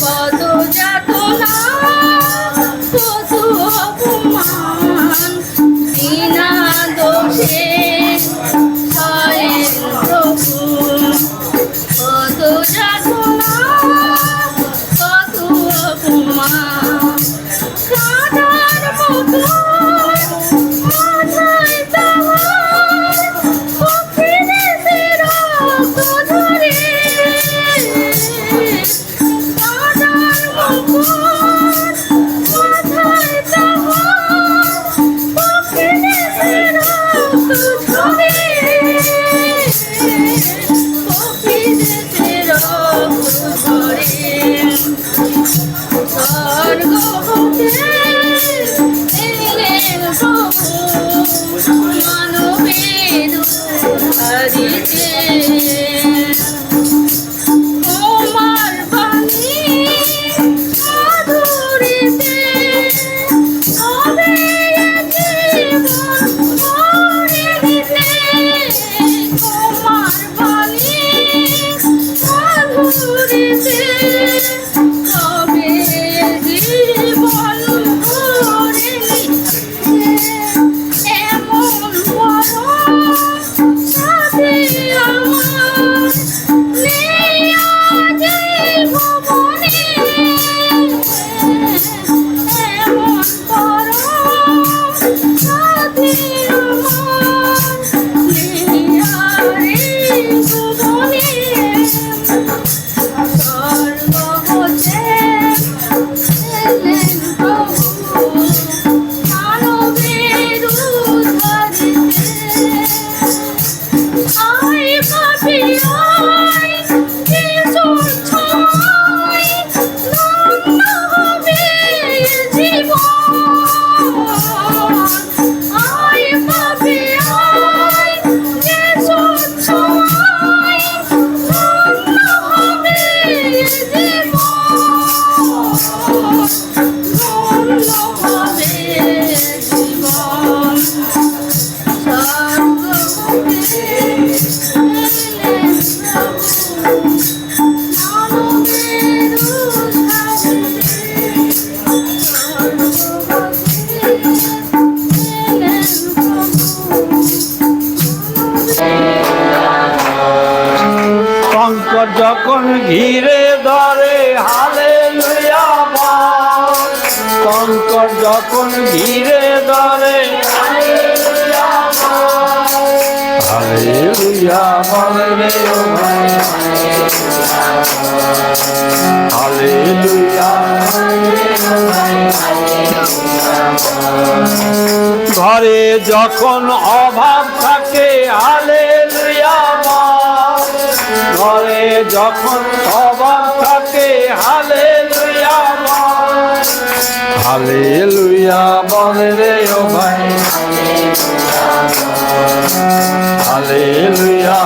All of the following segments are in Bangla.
কত যখন ঘিরে ধরে হালে লুয়া শঙ্কর যখন ঘিরে ধরে ঘরে যখন অভাব থাকে হালে ঘরে যখন অভাব থাকে হালে লুয়া হালে লুয়া বলে রে ও ভাই। হালে লুয়া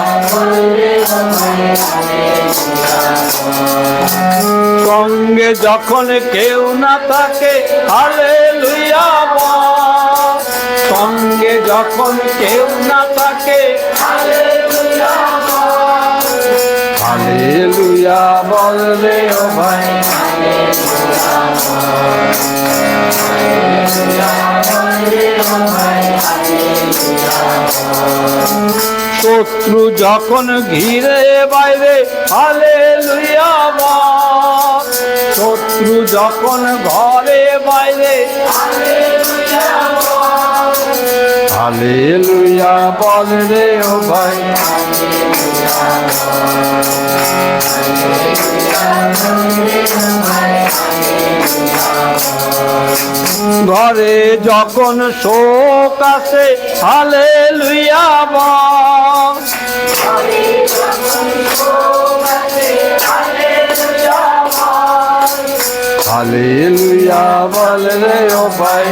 সঙ্গে যখন কেউ না থাকে হালে লুইয়া সঙ্গে যখন কেউ না থাকে হালে লুইয়া বল রে ও ভাই। শত্রু যখন ঘিরে বাইরে হালে লুইয়া শত্রু যখন ঘরে বাইরে হালে লুইয়া বল রে ও ভাই। ঘরে যখন শোক আসে হালে লুইয়া হালে লুইয়া বল রে ও ভাই।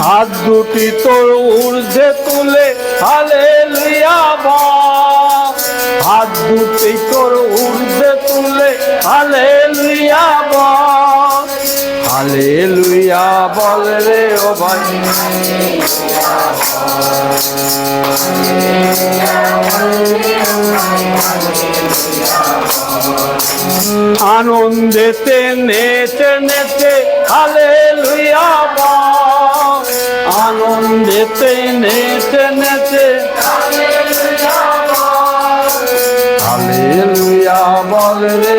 হাত দুটি তোর ঊর্ধ্বে তুলে হালে বল হাত দুটি তোর ঊর্ধ্বে তুলে হালে লুইয়া হালে বল রে ও ভাই। আনন্দেতে নেচে নেচে হালেলুয়া বল আনন্দেতে নেচে নেচে হালেলুয়া বল রে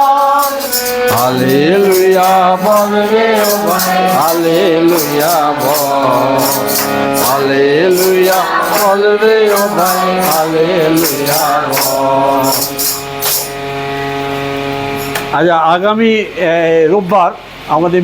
হালেলুয়া বল রে হালেলুয়া বল হালেলুয়া বল রে হালেলুয়া বল আচ্ছা আগামী রোববার আমাদের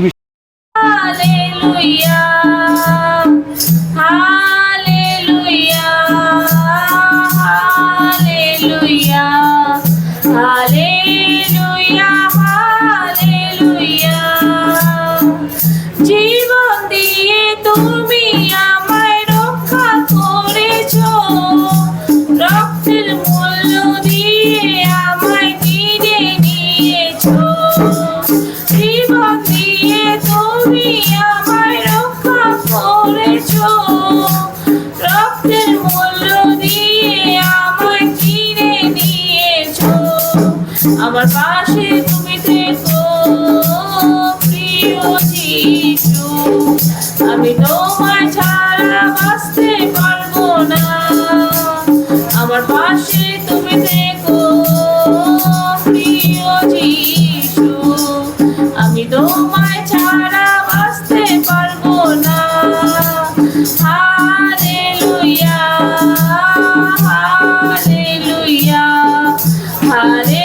আমার পাশে তুমি থেকো, প্রিয় যিশু। আমি তোমার ছাড়া বাঁচতে পারব না। আমার পাশে তুমি থেকো, প্রিয় যিশু। আমি তোমায় ছাড়া বাঁচতে পারব না। হালেলুয়া হালেলুয়া হালেলুয়া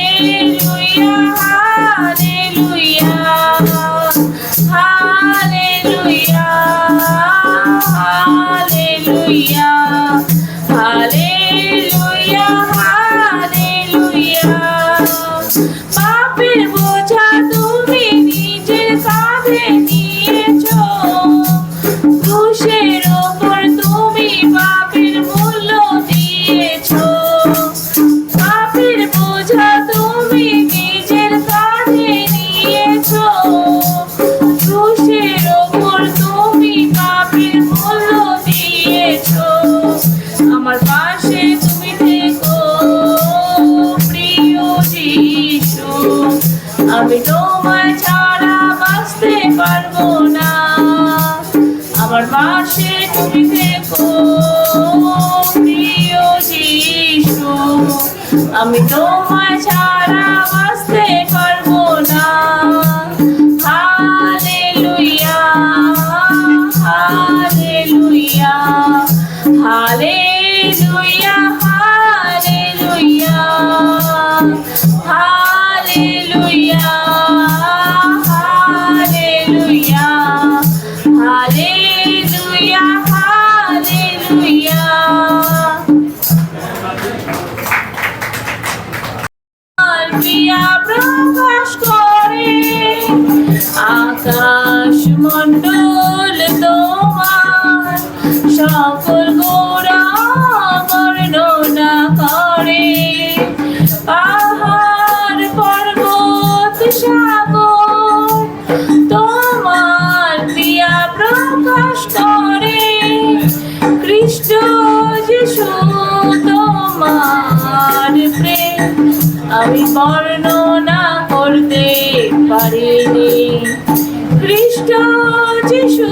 আমি তোমায় ছাড়া বাঁচতে পারব না। আমার পাশে তুমি দেখো যিশু। আমি তোমায় ছাড়া বাঁচতে পারব না। প্রিয়া প্রকাশ করে। আকাশ মণ্ডল তোমার সকল গোড়া বর্ণনা করে। পাহাড়, পর্বত, সাগর তোমার প্রিয়া প্রকাশ করে। খ্রিস্ট যিশু তোমার প্রেম আমি বর্ণনা করতে পারিনি। খ্রিস্ট যিশু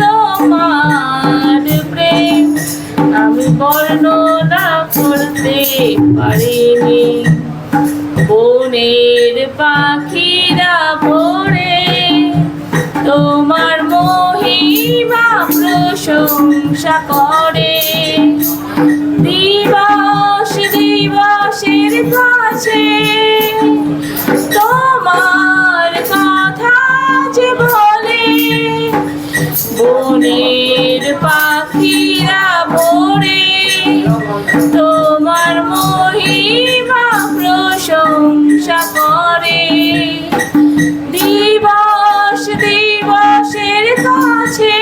তোমার প্রেম, আমি বর্ণনা করতে পারিনি। বনের পাখিরা ভোরে তোমার মহিমা প্রশংসা করে। বনের পাখিরা ভোরে তোমার মহিমা প্রশংসা করে। দিবস দিবসের কাছে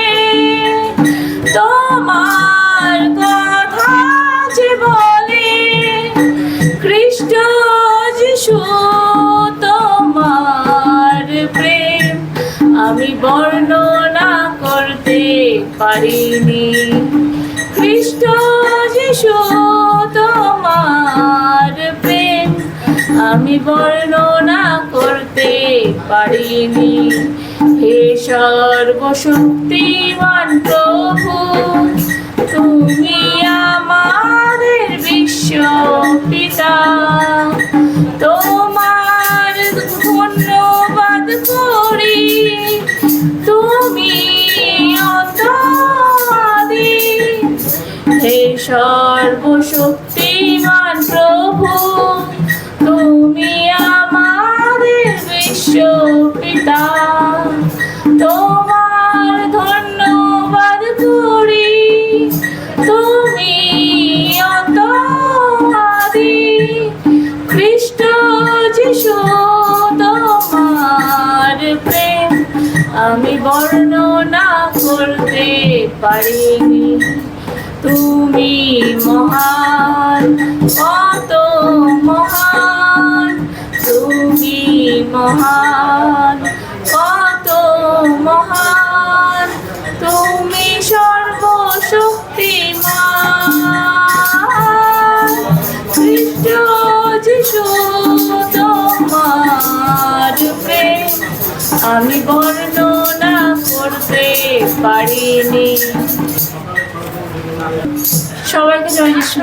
তোমার কথা যে বলে খ্রিস্ট যিশু তোমার প্রেম। আমি বর্ণ পারিনি। খ্রিস্ট যিশু তোমার প্রেম আমি বর্ণনা করতে পারিনি। হে সর্বশক্তিমান আমি বর্ণনা করতে পারিনি। তুমি মহান, কত মহান। তুমি মহান, কত মহান। তুমি সর্বশক্তিমান। খ্রিস্ট যিশু তোমার আমি বর্ণনা করতে পারিনি। সবাইকে জয় যিশু